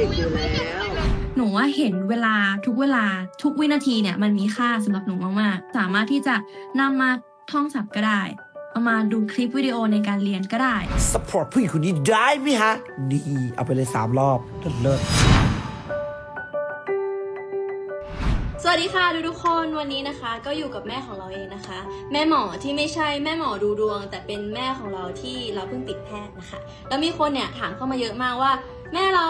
เด็กอยู่แล้วหนูว่าเห็นเวลาทุกเวลาทุกวินาทีเนี่ยมันมีค่าสำหรับหนูมากๆ สามารถที่จะนำมาท่องศัพท์ก็ได้เอามาดูคลิปวิดีโอในการเรียนก็ได้สปอร์ตผู้หญิงคนนี้ได้ไหมฮะนี่เอาไปเลยสามรอบเลิศสวัสดีค่ะทุกทุกคนวันนี้นะคะ ก็อยู่กับแม่ของเราเองนะคะ แม่หมอที่ไม่ใช่แม่หมอดูดวง แต่เป็นแม่ของเราที่เราเพิ่งติดแพทย์นะคะ แล้วมีคนเนี่ยถามเข้ามาเยอะมากว่า แม่เรา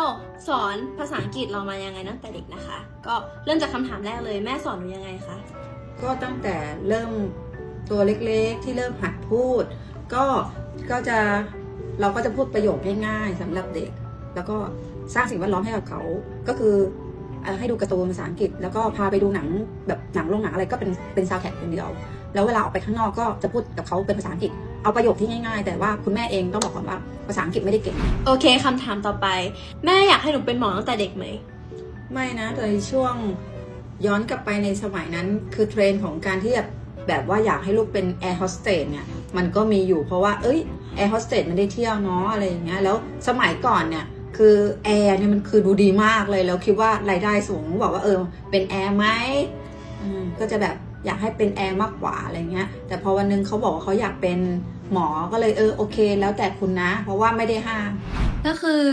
สอนภาษาอังกฤษเรามายังไงตั้งแต่เด็กนะคะ ก็เริ่มจากคำถามแรกเลยแม่สอนหนูยังไงคะก็ตั้งแต่เริ่มตัวเล็กๆที่เริ่มหัดพูด ก็ก็จะเราก็จะพูดประโยคง่ายๆสำหรับเด็ก แล้วก็สร้างสิ่งแวดล้อมให้กับเขาก็คือเอ่อให้ดูการ์ตูนภาษาอังกฤษ แล้วก็พาไปดูหนังแบบหนังโรงหนังอะไรก็เป็นเป็นซาวแท็กอย่างเดียว แล้วเวลาออกไปข้างนอกก็จะพูดกับเขาเป็นภาษาอังกฤษ เอาประโยคที่ง่าย ๆ แต่ว่าคุณแม่เองต้องบอกก่อนว่าภาษาอังกฤษไม่ได้เก่ง โอเคคำถามต่อไป แม่อยากให้หนูเป็นหมอตั้งแต่เด็กไหม ไม่นะโดยช่วงย้อนกลับไปในสมัยนั้น คือเทรนด์ของการที่แบบแบบว่าอยากให้ลูกเป็นแอร์โฮสเตสเนี่ยมันก็มีอยู่เพราะว่าเอ้ยแอร์โฮสเตสมันได้เที่ยวเนาะอะไรอย่างเงี้ยแล้วสมัยก่อนเนี่ยคือแอร์เนี่ยมันคือดูดีมากเลยแล้วคิดว่ารายได้สูงบอกว่าเออเป็นแอร์ไหมอืมก็จะแบบ อยากให้เป็นแอร์มากกว่าอะไรเงี้ย แต่พอวันหนึงเขาบอกว่าเขาอยากเป็นหมอก็เลยเออโอเค แล้วแต่คุณนะ เพราะว่าไม่ได้ห้ามก็คือ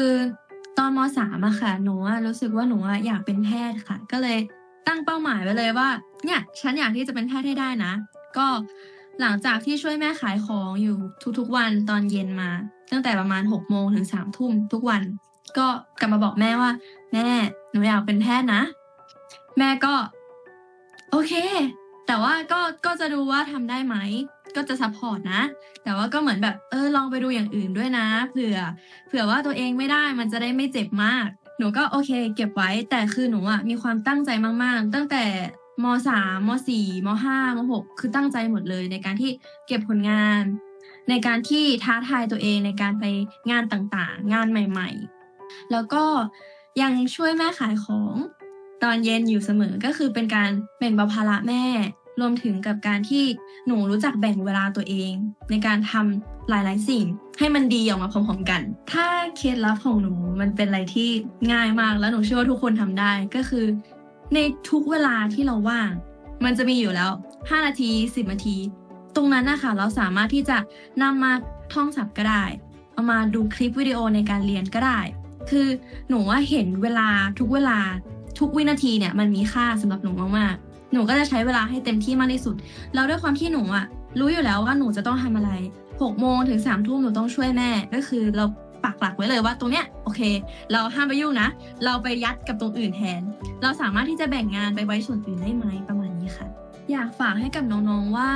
ตอนมสามอะค่ะ หนูรู้สึกว่าหนูอยากเป็นแพทย์ค่ะ ก็เลยตั้งเป้าหมายไว้เลยว่า เนี่ยฉันอยากที่จะเป็นแพทย์ให้ได้นะ ก็หลังจากที่ช่วยแม่ขายของอยู่ทุกๆวันตอนเย็นมา ตั้งแต่ประมาณหกโมงถึงสามทุ่มทุกวัน ก็กลับมาบอกแม่ว่า แม่หนูอยากเป็นแพทย์นะ แม่ก็ โอเค แต่ว่าก็ก็จะดูว่าทำได้ไหมก็จะซัพพอร์ตนะ แต่ว่าก็เหมือนแบบเออลองไปดูอย่างอื่นด้วยนะ เผื่อ เผื่อว่าตัวเองไม่ได้มันจะได้ไม่เจ็บมาก หนูก็โอเค เก็บไว้ แต่คือหนูอะมีความตั้งใจมาก ๆ ตั้งแต่มสามมสี่มห้ามหกคือตั้งใจหมดเลยในการที่เก็บผลงาน ในการที่ท้าทายตัวเองในการไปงานต่างๆ งานใหม่ ๆ แล้วก็ยังช่วยแม่ขายของ ตอนเย็นอยู่เสมอก็คือเป็นการแบ่งเบาภาระแม่ รวมถึงกับการที่หนูรู้จักแบ่งเวลาตัวเอง ในการทำหลายๆสิ่ง ให้มันดีออกมาพร้อมๆกัน ถ้าเคล็ดลับของหนูมันเป็นอะไรที่ง่ายมากแล้วหนูเชื่อว่าทุกคนทำได้ก็คือ ในทุกเวลาที่เราว่าง มันจะมีอยู่แล้ว 5 นาที 10 นาที ตรงนั้นนะคะเราสามารถที่จะนำมาท่องศัพท์ก็ได้ เอามาดูคลิปวิดีโอในการเรียนก็ได้ คือหนูว่าเห็นเวลาทุกเวลา ทุกวินาทีเนี่ยมันมีค่าสำหรับหนูมากๆ หนูก็จะใช้เวลาให้เต็มที่มากที่สุด แล้วด้วยความที่หนูอะรู้อยู่แล้วว่าหนูจะต้องทำอะไร6โมงถึง3ทุ่มหนูต้องช่วยแม่ ก็คือเราปักหลักไว้เลยว่าตรงเนี้ยโอเค เราห้ามไปยุ่งนะ เราไปยัดกับตรงอื่นแทน เราสามารถที่จะแบ่งงานไปไว้ส่วนอื่นได้ไหมประมาณนี้ค่ะ อยากฝากให้กับน้องๆว่า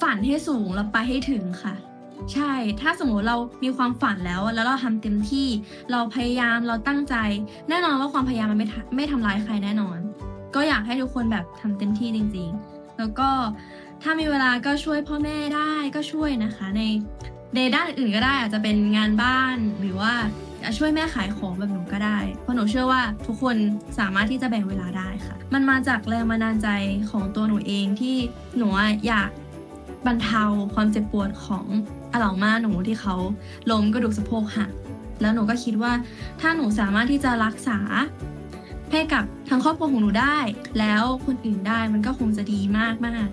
ฝันให้สูงแล้วไปให้ถึงค่ะ ใช่ ถ้าสมมติเรามีความฝันแล้ว แล้วเราทำเต็มที่ เราพยายาม เราตั้งใจ แน่นอนว่าความพยายามมันไม่ไม่ทำร้ายใครแน่นอน ก็อยากให้ทุกคนแบบทำเต็มที่จริง ๆ แล้วก็ถ้ามีเวลาก็ช่วยพ่อแม่ได้ก็ช่วยนะคะ ในในด้านอื่นก็ได้อาจจะเป็นงานบ้านหรือว่าช่วยแม่ขายของแบบหนูก็ได้ เพราะหนูเชื่อว่าทุกคนสามารถที่จะแบ่งเวลาได้ค่ะ มันมาจากแรงบันดาลใจของตัวหนูเองที่หนูอยากบรรเทาความเจ็บปวดของ หล่ามาหนูที่เขาล้มกระดูกสะโพกหักแล้วหนูก็คิดว่าถ้าหนูสามารถที่จะรักษาให้กับทั้งครอบครัวของหนูได้ แล้วคนอื่นได้มันก็คงจะดีมากมาก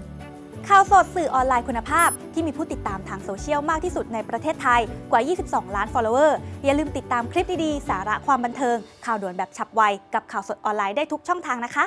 ข่าวสดสื่อออนไลน์คุณภาพ ที่มีผู้ติดตามทางโซเชียลมากที่สุดในประเทศไทยกว่า 22 ล้าน follower อย่าลืมติดตามคลิปดีๆ สาระความบันเทิง ข่าวด่วนแบบฉับไว กับข่าวสดออนไลน์ได้ทุกช่องทางนะคะ